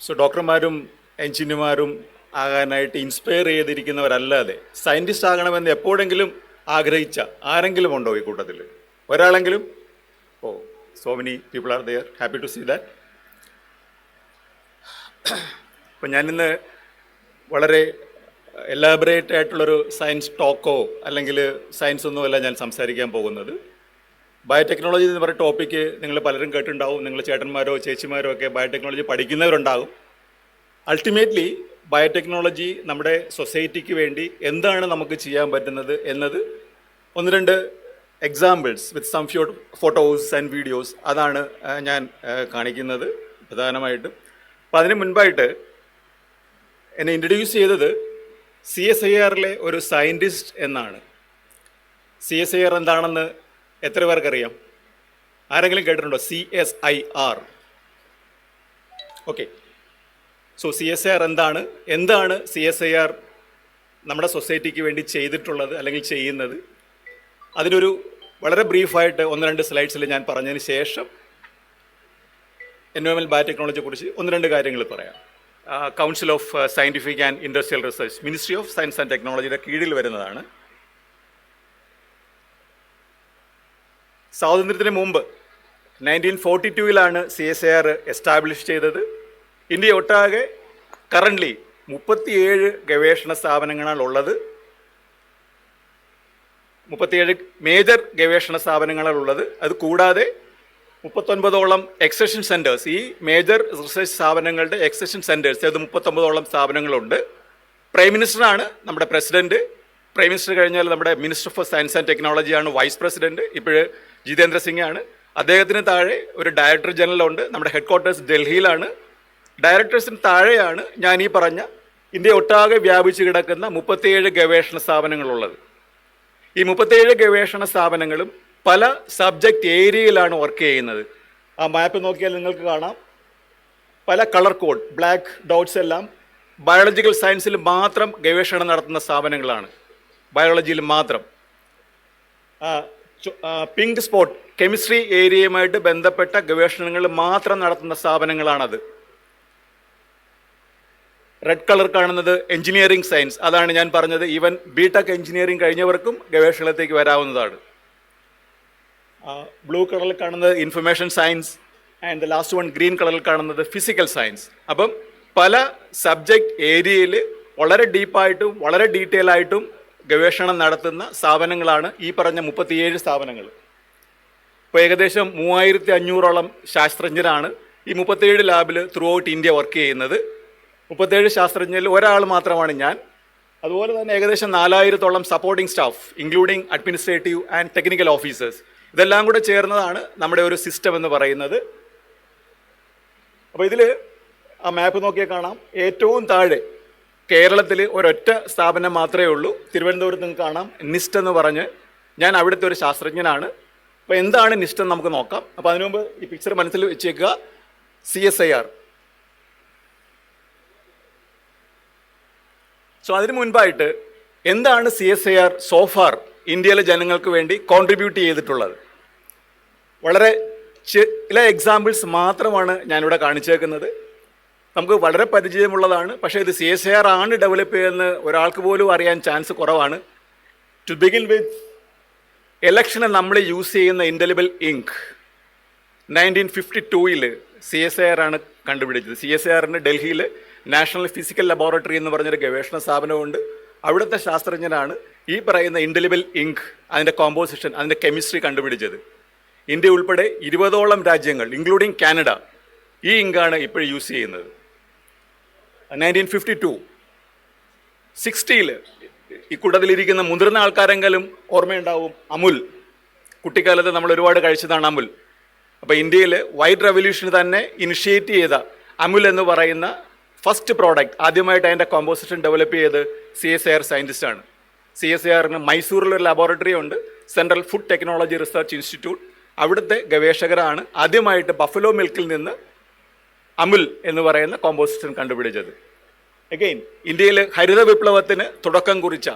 So ഡോക്ടർമാരും എഞ്ചിനീയർമാരും ആകാനായിട്ട് inspire ചെയ്തിരിക്കുന്നവരല്ലാതെ scientist ആകണമെന്ന് എപ്പോഴെങ്കിലും ആഗ്രഹിച്ച ആരെങ്കിലും ഉണ്ടോ ഈ കൂട്ടത്തിൽ? ഒരാളെങ്കിലും? ഓ so many people are there happy to see that അപ്പം ഞാനിന്ന് വളരെ എലാബറേറ്റ് ആയിട്ടുള്ളൊരു സയൻസ് ടോക്കോ അല്ലെങ്കിൽ സയൻസ് ഒന്നുമല്ല ഞാൻ സംസാരിക്കാൻ പോകുന്നത്. ബയോടെക്നോളജി എന്ന് പറയുന്ന ടോപ്പിക്ക് നിങ്ങൾ പലരും കേട്ടിട്ടുണ്ടാവും. നിങ്ങൾ ചേട്ടന്മാരോ ചേച്ചിമാരോ ഒക്കെ ബയോടെക്നോളജി പഠിക്കുന്നവരുണ്ടാകും. അൾട്ടിമേറ്റ്ലി ബയോടെക്നോളജി നമ്മുടെ സൊസൈറ്റിക്ക് വേണ്ടി എന്താണ് നമുക്ക് ചെയ്യാൻ പറ്റുന്നത് എന്നത് ഒന്ന് രണ്ട് examples with some few photos and videos അതാണ് ഞാൻ കാണിക്കുന്നത് പ്രധാനമായിട്ടും. അപ്പം അതിന് മുൻപായിട്ട് എന്നെ ഇൻട്രൊഡ്യൂസ് ചെയ്തത് സി എസ് ഐ ആറിലെ ഒരു സയന്റിസ്റ്റ് എന്നാണ്. സി എസ് ഐ ആർ എന്താണെന്ന് എത്ര പേർക്കറിയാം? ആരെങ്കിലും കേട്ടിട്ടുണ്ടോ? C S I R okay so C S I R എന്താണ്? എന്താണ് സി എസ് ഐ ആർ നമ്മുടെ സൊസൈറ്റിക്ക് വേണ്ടി ചെയ്തിട്ടുള്ളത് അല്ലെങ്കിൽ ചെയ്യുന്നത്? അതിനൊരു വളരെ ബ്രീഫായിട്ട് ഒന്ന് രണ്ട് സ്ലൈഡ്സിൽ ഞാൻ പറഞ്ഞതിന് ശേഷം എൻവയോൺമെൽ ബയോടെക്നോളജിയെ കുറിച്ച് ഒന്ന് രണ്ട് കാര്യങ്ങൾ പറയാം. Council of scientific and industrial research ministry of science and ടെക്നോളജിയുടെ കീഴിൽ വരുന്നതാണ്. സ്വാതന്ത്ര്യത്തിന് മുമ്പ് nineteen forty ടൂവിലാണ് C S A R establish ചെയ്തത്. ഇന്ത്യ ഒട്ടാകെ കറന്റ്ലി മുപ്പത്തിയേഴ് ഗവേഷണ സ്ഥാപനങ്ങളാണ് ഉള്ളത്. മുപ്പത്തിയേഴ് മേജർ ഗവേഷണ സ്ഥാപനങ്ങളാണ് ഉള്ളത്. അത് കൂടാതെ മുപ്പത്തൊൻപതോളം എക്സഷൻ സെന്റേഴ്സ് ഈ മേജർ റിസർച്ച് സ്ഥാപനങ്ങളുടെ എക്സഷൻ സെന്റേഴ്സ് അത് മുപ്പത്തൊമ്പതോളം സ്ഥാപനങ്ങളുണ്ട്. പ്രൈം മിനിസ്റ്ററാണ് നമ്മുടെ പ്രസിഡന്റ് പ്രൈം മിനിസ്റ്റർ കഴിഞ്ഞാൽ നമ്മുടെ മിനിസ്റ്റർ ഫോർ സയൻസ് ആൻഡ് ടെക്നോളജിയാണ് വൈസ് പ്രസിഡന്റ് ഇപ്പോഴ് ജിതേന്ദ്ര സിംഗ് ആണ് അദ്ദേഹത്തിന് താഴെ ഒരു ഡയറക്ടർ ജനറൽ ഉണ്ട്. നമ്മുടെ ഹെഡ് ക്വാർട്ടേഴ്സ് ഡൽഹിയിലാണ്. ഡയറക്ടേഴ്സിന് താഴെയാണ് ഞാൻ ഈ പറഞ്ഞ ഇന്ത്യ ഒട്ടാകെ വ്യാപിച്ചു കിടക്കുന്ന മുപ്പത്തിയേഴ് ഗവേഷണ സ്ഥാപനങ്ങളുള്ളത്. ഈ മുപ്പത്തിയേഴ് ഗവേഷണ സ്ഥാപനങ്ങളും പല സബ്ജക്റ്റ് ഏരിയയിലാണ് വർക്ക് ചെയ്യുന്നത്. ആ മാപ്പ് നോക്കിയാൽ നിങ്ങൾക്ക് കാണാം. പല കളർ കോഡ് ബ്ലാക്ക് ഡോട്ട്സ് എല്ലാം ബയോളജിക്കൽ സയൻസിൽ മാത്രം ഗവേഷണം നടത്തുന്ന സ്ഥാപനങ്ങളാണ്. ബയോളജിയിൽ മാത്രം. പിങ്ക് സ്പോട്ട് കെമിസ്ട്രി ഏരിയയുമായിട്ട് ബന്ധപ്പെട്ട ഗവേഷണങ്ങൾ മാത്രം നടത്തുന്ന സ്ഥാപനങ്ങളാണത്. റെഡ് കളർ കാണുന്നത് എഞ്ചിനീയറിംഗ് സയൻസ് അതാണ് ഞാൻ പറഞ്ഞത്. ഈവൻ ബി ടെക് എഞ്ചിനീയറിംഗ് കഴിഞ്ഞവർക്കും ഗവേഷണത്തിലേക്ക് വരാവുന്നതാണ്. ബ്ലൂ കളറിൽ കാണുന്നത് information science and the last one green കളറിൽ കാണുന്നത് ഫിസിക്കൽ സയൻസ് അപ്പം പല സബ്ജക്റ്റ് ഏരിയയിൽ വളരെ ഡീപ്പായിട്ടും വളരെ ഡീറ്റെയിൽ ആയിട്ടും ഗവേഷണം നടത്തുന്ന സ്ഥാപനങ്ങളാണ് ഈ പറഞ്ഞ മുപ്പത്തിയേഴ് സ്ഥാപനങ്ങൾ. ഇപ്പോൾ ഏകദേശം മൂവായിരത്തി അഞ്ഞൂറോളം ശാസ്ത്രജ്ഞരാണ് ഈ മുപ്പത്തേഴ് ലാബിൽ ത്രൂ ഔട്ട് ഇന്ത്യ വർക്ക് ചെയ്യുന്നത്. മുപ്പത്തേഴ് ശാസ്ത്രജ്ഞരിൽ ഒരാൾ മാത്രമാണ് ഞാൻ. അതുപോലെ തന്നെ ഏകദേശം നാലായിരത്തോളം supporting staff including administrative and technical officers ഇതെല്ലാം കൂടെ ചേർന്നതാണ് നമ്മുടെ ഒരു സിസ്റ്റം എന്ന് പറയുന്നത്. അപ്പോൾ ഇതിൽ ആ മാപ്പ് നോക്കിയാൽ കാണാം. ഏറ്റവും താഴെ കേരളത്തിൽ ഒരൊറ്റ സ്ഥാപനം മാത്രമേ ഉള്ളൂ. തിരുവനന്തപുരത്ത് നിങ്ങൾക്ക് കാണാം. നിസ്റ്റ് എന്ന് പറഞ്ഞ് ഞാൻ അവിടുത്തെ ഒരു ശാസ്ത്രജ്ഞനാണ്. അപ്പോൾ എന്താണ് നിസ്റ്റ് എന്ന് നമുക്ക് നോക്കാം. അപ്പോൾ അതിനു മുമ്പ് ഈ പിക്ചർ മനസ്സിൽ വെച്ചേക്കുക. C S I R so അതിന് മുൻപായിട്ട് എന്താണ് C S I R so far ഇന്ത്യയിലെ ജനങ്ങൾക്ക് വേണ്ടി കോൺട്രിബ്യൂട്ട് ചെയ്തിട്ടുള്ളത്? വളരെ ചില എക്സാമ്പിൾസ് മാത്രമാണ് ഞാനിവിടെ കാണിച്ചേക്കുന്നത്. നമുക്ക് വളരെ പരിചയമുള്ളതാണ്. പക്ഷേ ഇത് സി എസ് ആർ ആണ് ഡെവലപ്പ് ചെയ്യുന്ന ഒരാൾക്ക് പോലും അറിയാൻ ചാൻസ് കുറവാണ്. ടു ബിഗിൻ വിത്ത് ഇലക്ഷന് നമ്മൾ യൂസ് ചെയ്യുന്ന ഇൻഡലിബിൾ ഇങ്ക് നയന്റീൻ ഫിഫ്റ്റി ടൂയിൽ സി എസ് ആർ ആണ് കണ്ടുപിടിച്ചത്. സി എസ് ആറിന് ഡൽഹിയിൽ നാഷണൽ ഫിസിക്കൽ ലബോറട്ടറി എന്ന് പറഞ്ഞൊരു ഗവേഷണ സ്ഥാപനമുണ്ട് അവിടുത്തെ ശാസ്ത്രജ്ഞനാണ് ഈ പറയുന്ന ഇൻഡലിബിൾ ഇങ്ക് അതിന്റെ കോമ്പോസിഷൻ അതിന്റെ കെമിസ്ട്രി കണ്ടുപിടിച്ചത്. ഇന്ത്യ ഉൾപ്പെടെ ഇരുപതോളം രാജ്യങ്ങൾ ഇൻക്ലൂഡിങ് കാനഡ ഈ ഇങ്കാണ് ഇപ്പോൾ യൂസ് ചെയ്യുന്നത്. നയന്റീൻ ഫിഫ്റ്റി ടു സിക്സ്റ്റിയിൽ ഈ കൂട്ടത്തിലിരിക്കുന്ന മുതിർന്ന ആൾക്കാരെങ്കിലും ഓർമ്മയുണ്ടാവും. അമുൽ. കുട്ടിക്കാലത്ത് നമ്മൾ ഒരുപാട് കഴിച്ചതാണ് അമുൽ. അപ്പോൾ ഇന്ത്യയിൽ വൈറ്റ് റെവല്യൂഷൻ തന്നെ ഇനിഷ്യേറ്റ് ചെയ്ത അമുൽ എന്ന് പറയുന്ന ഫസ്റ്റ് പ്രോഡക്റ്റ് ആദ്യമായിട്ട് അതിന്റെ കോമ്പോസിഷൻ ഡെവലപ്പ് ചെയ്ത് സി എസ് ഐ ആർ സയന്റിസ്റ്റാണ് സി എസ് ഐ ആറിന് മൈസൂരിലൊരു ലബോറട്ടറി ഉണ്ട്. Central food technology research institute അവിടുത്തെ ഗവേഷകരാണ് ആദ്യമായിട്ട് ബഫലോ മിൽക്കിൽ നിന്ന് അമുൽ എന്ന് പറയുന്ന കോമ്പോസിഷൻ കണ്ടുപിടിച്ചത്. അഗെയിൻ ഇന്ത്യയിൽ ഹരിത വിപ്ലവത്തിന് തുടക്കം കുറിച്ച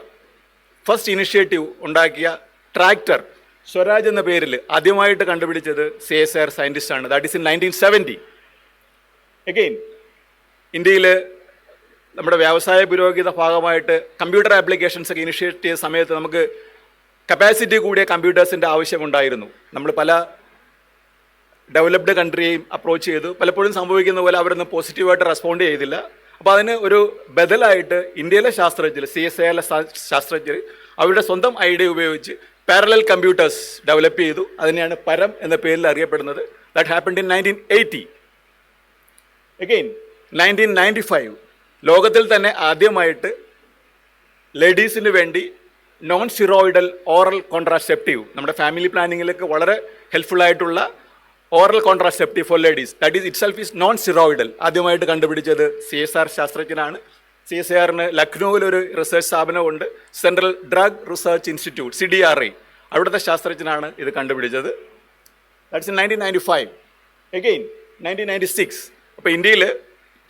ഫസ്റ്റ് ഇനിഷ്യേറ്റീവ് ഉണ്ടാക്കിയ ട്രാക്ടർ സ്വരാജ് എന്ന പേരിൽ ആദ്യമായിട്ട് കണ്ടുപിടിച്ചത് സി എസ് ആർ സയന്റിസ്റ്റ് ആണ്. That is in nineteen seventy again ഇന്ത്യയിൽ നമ്മുടെ വ്യവസായ പുരോഗതിയുടെ ഭാഗമായിട്ട് കമ്പ്യൂട്ടർ ആപ്ലിക്കേഷൻസ് ഒക്കെ ഇനിഷ്യേറ്റ് ചെയ്ത സമയത്ത് നമുക്ക് കപ്പാസിറ്റി കൂടിയ കമ്പ്യൂട്ടേഴ്സിന്റെ ആവശ്യമുണ്ടായിരുന്നു നമ്മൾ പല ഡെവലപ്ഡ് കൺട്രിയെയും അപ്രോച്ച് ചെയ്തു. പലപ്പോഴും സംഭവിക്കുന്ന പോലെ അവരൊന്നും പോസിറ്റീവായിട്ട് റെസ്പോണ്ട് ചെയ്തില്ല. അപ്പോൾ അതിന് ഒരു ബദലായിട്ട് ഇന്ത്യയിലെ ശാസ്ത്രജ്ഞർ സി എസ് ഐയിലെ ശാസ്ത്രജ്ഞർ അവരുടെ സ്വന്തം ഐഡിയ ഉപയോഗിച്ച് പാരലൽ കമ്പ്യൂട്ടേഴ്സ് ഡെവലപ്പ് ചെയ്തു. അതിനെയാണ് പരം എന്ന പേരിൽ അറിയപ്പെടുന്നത്. That happened in nineteen eighty again nineteen ninety five ലോകത്തിൽ തന്നെ ആദ്യമായിട്ട് ലേഡീസിന് വേണ്ടി നോൺ സിറോയിഡൽ ഓറൽ കോൺട്രാസെപ്റ്റീവ് നമ്മുടെ ഫാമിലി പ്ലാനിങ്ങിലേക്ക് വളരെ ഹെൽപ്ഫുൾ ആയിട്ടുള്ള oral contraceptive for ladies. That is itself is non steroidal ആദ്യമായിട്ട് കണ്ടുപിടിച്ചത് സി എസ് ആർ ശാസ്ത്രജ്ഞനാണ്. സി എസ് ആറിന് ലക്നൌവിൽ ഒരു research സ്ഥാപനമുണ്ട്. Central drug research institute C D R I അവിടുത്തെ ശാസ്ത്രജ്ഞനാണ് ഇത് കണ്ടുപിടിച്ചത്. That's in nineteen ninety five again nineteen ninety six അപ്പോൾ ഇന്ത്യയിൽ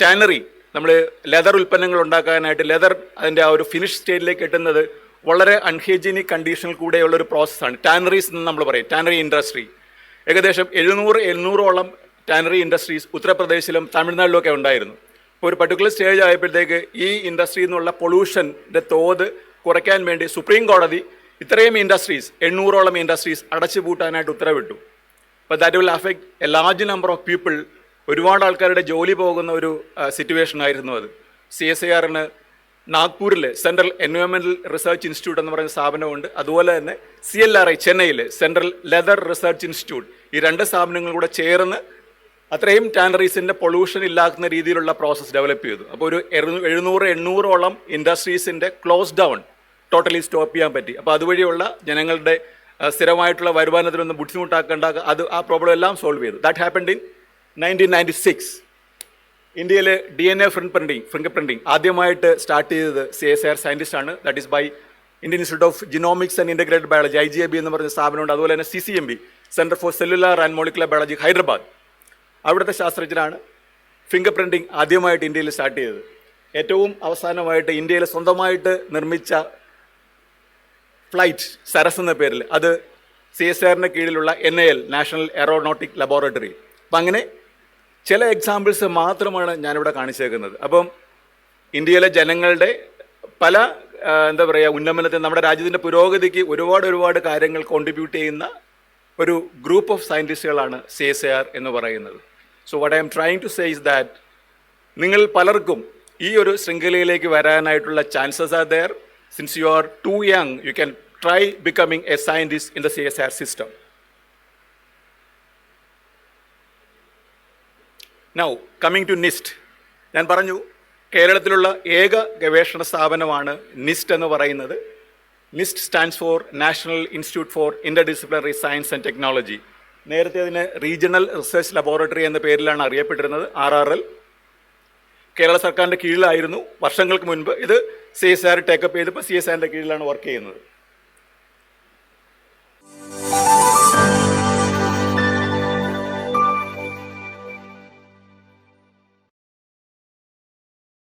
ടാനറി നമ്മൾ ലെതർ ഉൽപ്പന്നങ്ങൾ ഉണ്ടാക്കാനായിട്ട് ലെതർ അതിന്റെ ആ ഒരു ഫിനിഷ് സ്റ്റേജിലേക്ക് എത്തുന്നത് വളരെ അൺഹൈജീനിക് കണ്ടീഷനിൽ കൂടെയുള്ള ഒരു പ്രോസസ്സാണ് ടാനറീസ് എന്ന് നമ്മൾ പറയും. ടാനറി ഇൻഡസ്ട്രി ഏകദേശം എഴുന്നൂറ് എഴുന്നൂറോളം ടാനറി ഇൻഡസ്ട്രീസ് ഉത്തർപ്രദേശിലും തമിഴ്നാട്ടിലും ഒക്കെ ഉണ്ടായിരുന്നു. അപ്പോൾ ഒരു പർട്ടിക്കുലർ സ്റ്റേജ് ആയപ്പോഴത്തേക്ക് ഈ ഇൻഡസ്ട്രിയിൽ നിന്നുള്ള പൊള്യൂഷന്റെ തോത് കുറയ്ക്കാൻ വേണ്ടി സുപ്രീം കോടതി ഇത്രയും ഇൻഡസ്ട്രീസ് എണ്ണൂറോളം ഇൻഡസ്ട്രീസ് അടച്ചുപൂട്ടാനായിട്ട് ഉത്തരവിട്ടു. അപ്പോൾ that will affect a large number of people ഒരുപാട് ആൾക്കാരുടെ ജോലി പോകുന്ന ഒരു സിറ്റുവേഷൻ ആയിരുന്നു അത്. സി എസ് ഐ ആറിന് നാഗ്പൂരിൽ സെൻട്രൽ എൻവയോൺമെന്റൽ റിസർച്ച് ഇൻസ്റ്റിറ്റ്യൂട്ട് എന്ന് പറയുന്ന സ്ഥാപനമുണ്ട്. അതുപോലെ തന്നെ സി എൽ ആർ ഐ ചെന്നൈയിൽ സെൻട്രൽ ലെതർ റിസർച്ച് ഇൻസ്റ്റിറ്റ്യൂട്ട്. ഈ രണ്ട് സ്ഥാപനങ്ങളും കൂടെ ചേർന്ന് അത്രയും ടാനറീസിന്റെ പൊള്യൂഷൻ ഇല്ലാക്കുന്ന രീതിയിലുള്ള പ്രോസസ്സ് ഡെവലപ്പ് ചെയ്തു. അപ്പോൾ ഒരു എഴുന്നൂറ് എണ്ണൂറോളം ഇൻഡസ്ട്രീസിന്റെ ക്ലോസ് ഡൗൺ ടോട്ടലി സ്റ്റോപ്പ് ചെയ്യാൻ പറ്റി. അപ്പോൾ അതുവഴിയുള്ള ജനങ്ങളുടെ സ്ഥിരമായിട്ടുള്ള വരുമാനത്തിനൊന്നും ബുദ്ധിമുട്ടാക്കേണ്ട അത് ആ പ്രോബ്ലം എല്ലാം സോൾവ് ചെയ്തു. That happened in nineteen ninety six ഇന്ത്യയിൽ ഡി എൻ എ ഫ്രിൻ പ്രിന്റിംഗ് ഫിംഗർ പ്രിന്റിംഗ് ആദ്യമായിട്ട് സ്റ്റാർട്ട് ചെയ്തത് സി എസ് ആർ സയന്റിസ്റ്റ് ആണ്. That is by Indian institute of genomics and integrated biology I G A B എന്ന് പറഞ്ഞ സ്ഥാപനമുണ്ട്. അതുപോലെ തന്നെ C C M B centre for cellular and molecular biology Hyderabad. അവിടുത്തെ ശാസ്ത്രജ്ഞരാണ് ഫിംഗർ പ്രിന്റിംഗ് ആദ്യമായിട്ട് ഇന്ത്യയിൽ സ്റ്റാർട്ട് ചെയ്തത്. ഏറ്റവും അവസാനമായിട്ട് ഇന്ത്യയിൽ സ്വന്തമായിട്ട് നിർമ്മിച്ച ഫ്ലൈറ്റ് സരസ് എന്ന പേരിൽ. അത് സി എസ് ആറിന്റെ കീഴിലുള്ള N A L national aeronautic laboratory അപ്പം അങ്ങനെ ചില എക്സാമ്പിൾസ് മാത്രമാണ് ഞാനിവിടെ കാണിച്ചേക്കുന്നത്. അപ്പം ഇന്ത്യയിലെ ജനങ്ങളുടെ പല എന്താ പറയുക ഉന്നമനത്തിന് നമ്മുടെ രാജ്യത്തിന്റെ പുരോഗതിക്ക് ഒരുപാട് ഒരുപാട് കാര്യങ്ങൾ കോൺട്രിബ്യൂട്ട് ചെയ്യുന്ന ഒരു ഗ്രൂപ്പ് ഓഫ് സയന്റിസ്റ്റുകളാണ് സി എസ് ആർ എന്ന് പറയുന്നത്. So what I'm trying to say is that നിങ്ങൾ പലർക്കും ഈ ഒരു ശൃംഖലയിലേക്ക് വരാനായിട്ടുള്ള chances are there since you are too young you can try becoming a scientist in the C S R system now coming to NIIST ഞാൻ പറഞ്ഞു കേരളത്തിലുള്ള ഏക ഗവേഷണ സ്ഥാപനമാണ് നിസ്റ്റ് എന്ന് പറയുന്നത്. NIIST stands for national institute for interdisciplinary science and technology നേരത്തെ അതിന് റീജിയണൽ റിസർച്ച് ലബോറട്ടറി എന്ന പേരിലാണ് അറിയപ്പെട്ടിരുന്നത് ആർ ആർ എൽ. കേരള സർക്കാരിന്റെ കീഴിലായിരുന്നു. വർഷങ്ങൾക്ക് മുൻപ് ഇത് C S R take up ചെയ്തപ്പോൾ സി എസ് ആറിന്റെ കീഴിലാണ് വർക്ക് ചെയ്യുന്നത്.